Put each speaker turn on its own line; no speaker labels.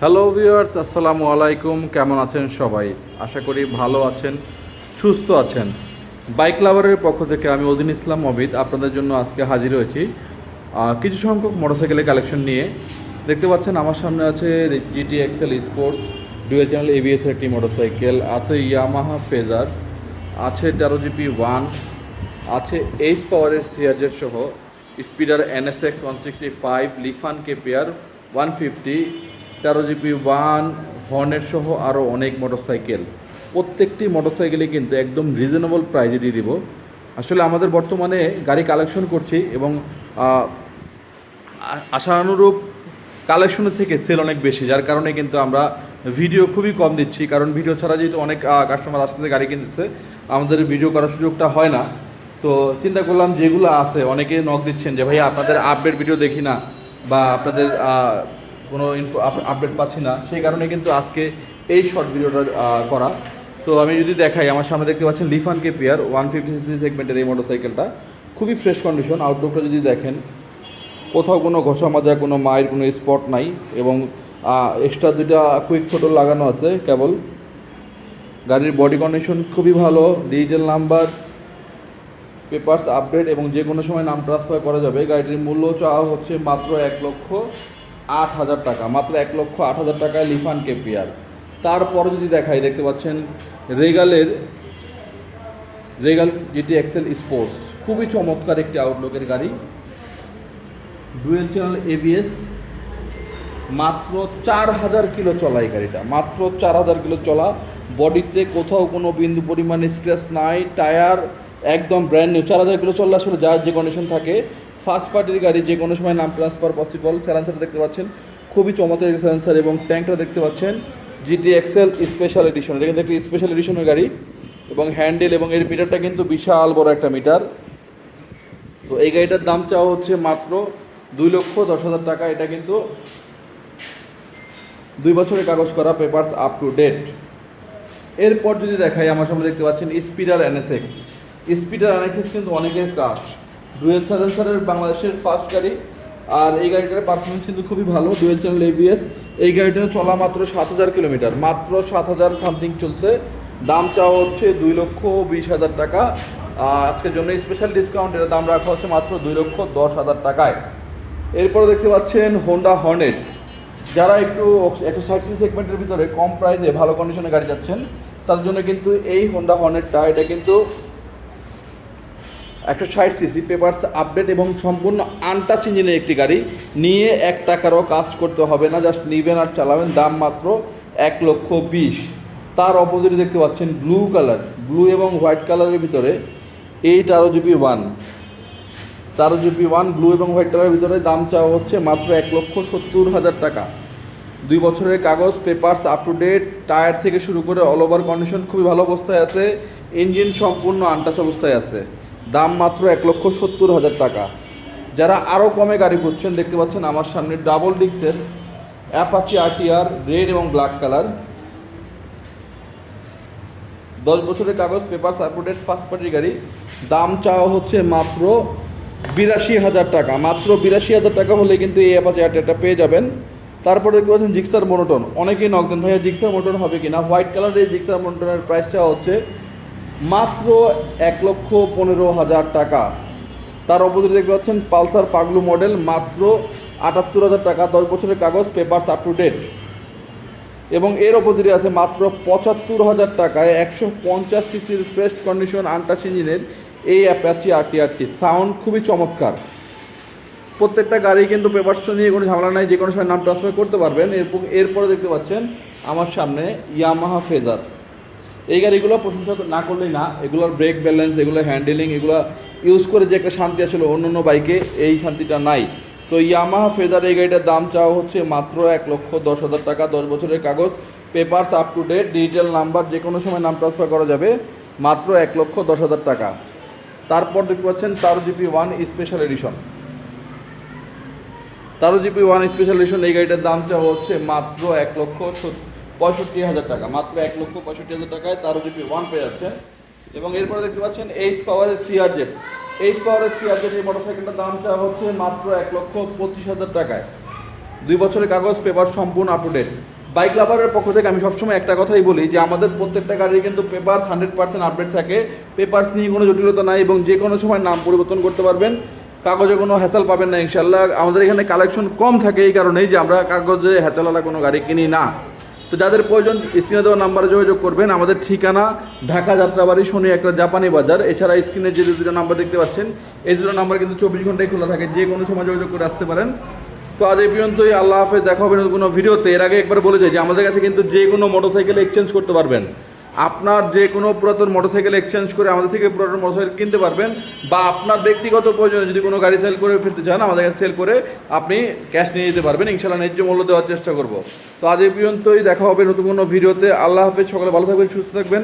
Hello viewers আসসালামু আলাইকুম। কেমন আছেন সবাই? আশা করি ভালো আছেন, সুস্থ আছেন। বাইক লাভারের পক্ষ থেকে আমি অদিন ইসলাম অবিদ আপনাদের জন্য আজকে হাজির হয়েছি। কিছু সংখ্যক মোটরসাইকেলের কালেকশন নিয়ে। দেখতে পাচ্ছেন, আমার সামনে আছে GT excel sports dual channel ABS একটি মোটরসাইকেল, আছে ইয়ামাহা ফেজার আছে তেরো জিপি ওয়ান আছে এইচ পাওয়ারের সিআরজেড সহ speeder NSX one sixty five Lifan KPR one fifty Taro GB one হর্নের সহ আরও অনেক মোটরসাইকেল। প্রত্যেকটি মোটরসাইকেলই কিন্তু একদম রিজনেবল প্রাইজে দিয়ে দিব। আসলে আমাদের বর্তমানে গাড়ি কালেকশন করছি এবং আশানুরূপ কালেকশনের থেকে সেল অনেক বেশি, যার কারণে কিন্তু আমরা ভিডিও খুবই কম দিচ্ছি। কারণ ভিডিও ছাড়া যেহেতু অনেক কাস্টমার আসতেছে, গাড়ি কিনতেছে, আমাদের ভিডিও করার সুযোগটা হয় না। তো চিন্তা করলাম যেগুলো আছে অনেকে নক দিচ্ছেন যে ভাই আপনাদের আপডেট ভিডিও দেখি না বা আপনাদের কোনো ইনফো আপডেট পাচ্ছি না। সেই কারণে কিন্তু আজকে এই শর্ট ভিডিওটা করা। তো আমি যদি দেখাই, আমার সামনে দেখতে পাচ্ছেন Lifan KPR one fifty CC সেগমেন্টের এই মোটরসাইকেলটা খুবই ফ্রেশ কন্ডিশন আউটলুকটা যদি দেখেন, কোথাও কোনো ঘষা মাজা, কোনো মায়ের কোনো স্পট নাই এবং এক্সট্রা দুটা কুইক ফটো লাগানো আছে, কেবল। গাড়ির বডি কন্ডিশন খুবই ভালো ডিজিটাল নাম্বার পেপারস আপডেট এবং যে কোনো সময় নাম ট্রান্সফার করা যাবে। গাড়িটির মূল্য চাওয়া হচ্ছে মাত্র এক লক্ষ আট হাজার টাকা, মাত্র এক লক্ষ আট হাজার টাকায় লিফান কেপিয়ার তারপরে যদি দেখাই, দেখতে পাচ্ছেন রেগালের, রেগাল জিটি এক্সেল স্পোর্টস, খুবই চমৎকার একটি আউটলুকের গাড়ি। ডুয়েল চ্যানেল এভিএস মাত্র চার হাজার কিলো চলা এই গাড়িটা, মাত্র চার হাজার কিলো চলা। বডিতে কোথাও কোনো বিন্দু পরিমাণ স্ক্র্যাচ নাই, টায়ার একদম ব্র্যান্ড নিউ চার হাজার কিলো চললে আসলে যার যে কন্ডিশন থাকে ফার্স্ট পার্টির গাড়ি যে কোনো সময় নাম প্লাস ট্রান্সফার পসিবল স্যালেন্সার দেখতে পাচ্ছেন, খুবই চমৎকার স্যালেন্সার এবং ট্যাঙ্কটা দেখতে পাচ্ছেন জিটি এক্সেল স্পেশাল এডিশন এটা কিন্তু একটি স্পেশাল এডিশনের গাড়ি এবং হ্যান্ডেল এবং এর মিটারটা কিন্তু বিশাল বড় একটা মিটার তো এই গাড়িটার দাম চাওয়া হচ্ছে মাত্র দুই লক্ষ দশ হাজার টাকা। এটা কিন্তু দুই বছরের কাগজ করা পেপারস আপ টু ডেট এরপর যদি দেখাই, আমার সামনে দেখতে পাচ্ছেন স্পিডার এনএসএক্স স্পিডার এনএসএক্স কিন্তু অনেকের ক্রাশ ডুয়েল সাইলেন্সারের বাংলাদেশের ফার্স্ট গাড়ি। আর এই গাড়িটার পারফরমেন্স কিন্তু খুবই ভালো, ডুয়েল চ্যানেল এবিএস এই গাড়িটা চলা মাত্র সাত হাজার কিলোমিটার, মাত্র সাত হাজার সামথিং চলছে। দাম চাওয়া হচ্ছে দুই লক্ষ বিশ হাজার টাকা। আজকের জন্য স্পেশাল ডিসকাউন্ট এর দাম রাখা হচ্ছে মাত্র দুই লক্ষ দশ হাজার টাকায়। এরপরে দেখতে পাচ্ছেন হোন্ডা হর্নেট যারা একটু একশো ষাট সেগমেন্টের ভিতরে কম প্রাইসে ভালো কন্ডিশনে গাড়ি যাচ্ছেন তাদের জন্য কিন্তু এই হোন্ডা হর্নেটটা এটা কিন্তু একশো ষাট সিসি পেপার্স আপডেট এবং সম্পূর্ণ আনটাচ ইঞ্জিনের একটি গাড়ি। নিয়ে এক টাকারও কাজ করতে হবে না, জাস্ট নিবেন আর চালাবেন, দাম মাত্র এক লক্ষ বিশ। তার অপোজিটে দেখতে পাচ্ছেন ব্লু কালার ব্লু এবং হোয়াইট কালারের ভিতরে এইট আরও GB one Taro GB one blue এবং হোয়াইট কালারের ভিতরে দাম চাওয়া হচ্ছে মাত্র এক লক্ষ সত্তর হাজার টাকা। দুই বছরের কাগজ, papers up to date tyre থেকে শুরু করে অল ওভার কন্ডিশন খুবই ভালো অবস্থায় আছে। ইঞ্জিন সম্পূর্ণ আনটাচ অবস্থায় আছে। দাম মাত্র এক লক্ষ সত্তর হাজার টাকা। যারা আরও কমে গাড়ি খুঁজছেন, দেখতে পাচ্ছেন আমার সামনে ডাবল ডিক্সের অ্যাপাচি আরটিআর রেড এবং ব্ল্যাক কালার। দশ বছরের কাগজ, পেপার সাপোর্টেড ফার্স্ট পার্টির গাড়ি। দাম চাওয়া হচ্ছে মাত্র বিরাশি হাজার টাকা। মাত্র বিরাশি হাজার টাকা হলে কিন্তু এই অ্যাপাচি আরটিআরটা পেয়ে যাবেন। তারপরে দেখতে পাচ্ছেন জিক্সার মোনোটন। অনেকেই নক দেন, ভাইয়া, জিক্সার মোনোটন হবে কিনা? হোয়াইট কালারের জিক্সার মোনোটনের প্রাইস চাওয়া হচ্ছে মাত্র এক লক্ষ পনেরো হাজার টাকা। তার অপোজিটে দেখতে পাচ্ছেন পালসার পাগলু মডেল, মাত্র আটাত্তর হাজার টাকা, দশ বছরের কাগজ পেপারস আপ টু ডেট এবং এর অপোজিটে আছে মাত্র পঁচাত্তর হাজার টাকায় একশো পঞ্চাশ সিসির ফ্রেশ কন্ডিশন আনটাচ ইঞ্জিনের এই অ্যাপাচি আরটিআরটি সাউন্ড খুবই চমৎকার। প্রত্যেকটা গাড়ি কিন্তু পেপারস নিয়ে কোনো ঝামেলা নাই, যে কোনো সময় নাম ট্রান্সফার করতে পারবেন। এরপর এরপরে দেখতে পাচ্ছেন আমার সামনে ইয়ামাহা ফেজার এই গাড়িগুলো প্রশংসা না করলেই না, এগুলোর ব্রেক ব্যালেন্স এগুলো হ্যান্ডেলিং এগুলো ইউজ করে যে একটা শান্তি আসলে অন্য অন্য বাইকে এই শান্তিটা নাই। তো ইয়ামাহা ফেদার এই গাড়িটার দাম চাওয়া হচ্ছে মাত্র এক লক্ষ দশ হাজার টাকা, দশ বছরের কাগজ papers up to date digital number যে কোনো সময় নাম ট্রান্সফার করা যাবে, মাত্র এক লক্ষ দশ হাজার টাকা। তারপর দেখতে পাচ্ছেন Taro GP one special edition Taro GP one special edition এই গাড়িটার দাম চাওয়া হচ্ছে মাত্র এক লক্ষ পঁয়ষট্টি হাজার টাকা, মাত্র এক লক্ষ পঁয়ষট্টি হাজার টাকায় তারো জিপি ওয়ান পেয়ে যাচ্ছে এবং এরপরে দেখতে পাচ্ছেন এইচ পাওয়ারের সিআরজেড এইচ পাওয়ারের সিআরজেড এই মোটরসাইকেলটার দামটা হচ্ছে মাত্র এক লক্ষ পঁচিশ হাজার টাকায়। দুই বছরের কাগজ পেপার সম্পূর্ণ আপ টু ডেট বাইক লাভারের পক্ষ থেকে আমি সবসময় একটা কথাই বলি যে, আমাদের প্রত্যেকটা গাড়ির কিন্তু পেপার হান্ড্রেড পার্সেন্ট আপডেট থাকে। পেপার্স নিয়ে কোনো জটিলতা নাই এবং যে কোনো সময় নাম পরিবর্তন করতে পারবেন। কাগজে কোনো হ্যাচাল পাবেন না ইনশাল্লাহ আমাদের এখানে কালেকশন কম থাকে এই কারণেই যে আমরা কাগজে হ্যাচালওয়ালা কোনো গাড়ি কিনি না। তো যাদের প্রয়োজন, স্ক্রিনে দেওয়া নাম্বারে যোগাযোগ করবেন। আমাদের ঠিকানা ঢাকা যাত্রাবাড়ি, শনি একটা জাপানি বাজার। এছাড়া স্ক্রিনে যে দুটো নাম্বার দেখতে পাচ্ছেন, এই দুটো নাম্বার কিন্তু চব্বিশ ঘন্টায় খোলা থাকে। যে কোনো সময় যোগাযোগ করে আসতে পারেন। তো আজ এই পর্যন্তই। আল্লাহ হাফেজ। দেখা হবে কোনো ভিডিওতে। এর আগে একবার বলে যাই যে, আমাদের কাছে কিন্তু যে কোনো মোটরসাইকেল এক্সচেঞ্জ করতে পারবেন। আপনার যে কোনো পুরাতন মোটরসাইকেল এক্সচেঞ্জ করে আমাদের থেকে পুরাতন মোটরসাইকেল কিনতে পারবেন বা আপনার ব্যক্তিগত প্রয়োজনে যদি কোনো গাড়ি সেল করে ফেলতে চান, আমাদের কাছে সেল করে আপনি ক্যাশ নিয়ে যেতে পারবেন। ইনশাল্লাহ ন্যায্য মূল্য দেওয়ার চেষ্টা করব। তো আজ এই পর্যন্তই, দেখা হবে নতুন কোনো ভিডিওতে। আল্লাহ হাফেজ, সকালে ভালো থাকবেন, সুস্থ থাকবেন।